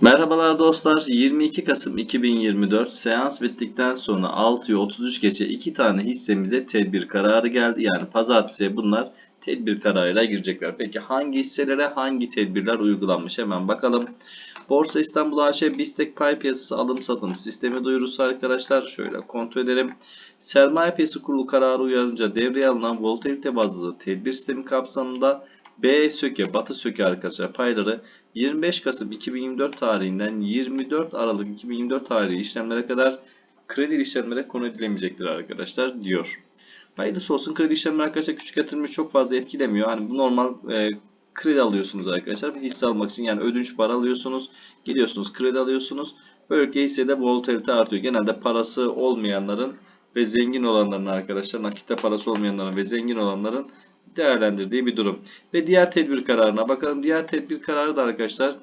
Merhabalar dostlar. 22 Kasım 2024 seans bittikten sonra 6'ya 33 geçe 2 tane hissemize tedbir kararı geldi. Yani pazartesiye bunlar tedbir kararıyla girecekler. Peki hangi hisselere hangi tedbirler uygulanmış? Hemen bakalım. Borsa İstanbul AŞ Bistek Pay Piyasası alım satım sistemi duyurusu arkadaşlar. Şöyle kontrol edelim. Sermaye Piyasası Kurulu kararı uyarınca devreye alınan volatilite bazlı tedbir sistemi kapsamında B söke, Batı söke arkadaşlar payları 25 Kasım 2024 tarihinden 24 Aralık 2024 tarihi işlemlere kadar kredi işlemlere konu edilemeyecektir arkadaşlar diyor. Hayırlısı olsun kredi işlemleri arkadaşlar küçük yatırımcı çok fazla etkilemiyor. Hani bu normal e, kredi alıyorsunuz arkadaşlar. Bir hisse almak için yani ödünç para alıyorsunuz. Gidiyorsunuz kredi alıyorsunuz. Böylelikle hissede volatilite artıyor. Genelde parası olmayanların ve zengin olanların arkadaşlar nakitte parası olmayanların ve zengin olanların değerlendirdiği bir durum. Ve diğer tedbir kararına bakalım. Diğer tedbir kararı da arkadaşlar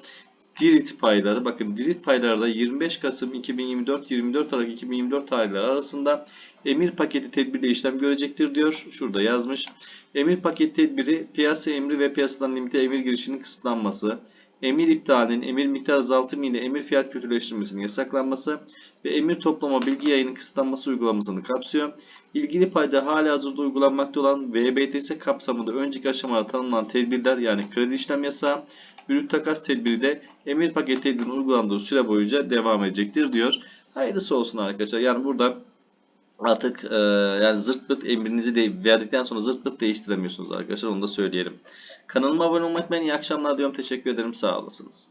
Dirit payları. Bakın Dirit payları da 25 Kasım 2024 24 Aralık 2024 tarihleri arasında emir paketi tedbirle işlem görecektir diyor. Şurada yazmış. Emir paketi tedbiri piyasa emri ve piyasadan limite emir girişinin kısıtlanması, emir iptalinin emir miktar azaltımı ile emir fiyat kötüleştirmesinin yasaklanması ve emir toplama bilgi yayının kısıtlanması uygulamasını kapsıyor. İlgili payda hala hazırda uygulanmakta olan VBTS kapsamında önceki aşamada tanımlanan tedbirler yani kredi işlem yasağı, brüt takas tedbiri de emir paket tedbirinin uygulandığı süre boyunca devam edecektir diyor. Hayırlısı olsun arkadaşlar. Yani burada artık e, yani zırt pırt emrinizi de verdikten sonra zırt pırt değiştiremiyorsunuz arkadaşlar. Onu da söyleyelim. Kanalıma abone olmayı unutmayın. İyi akşamlar diyorum. Teşekkür ederim. Sağ olasınız.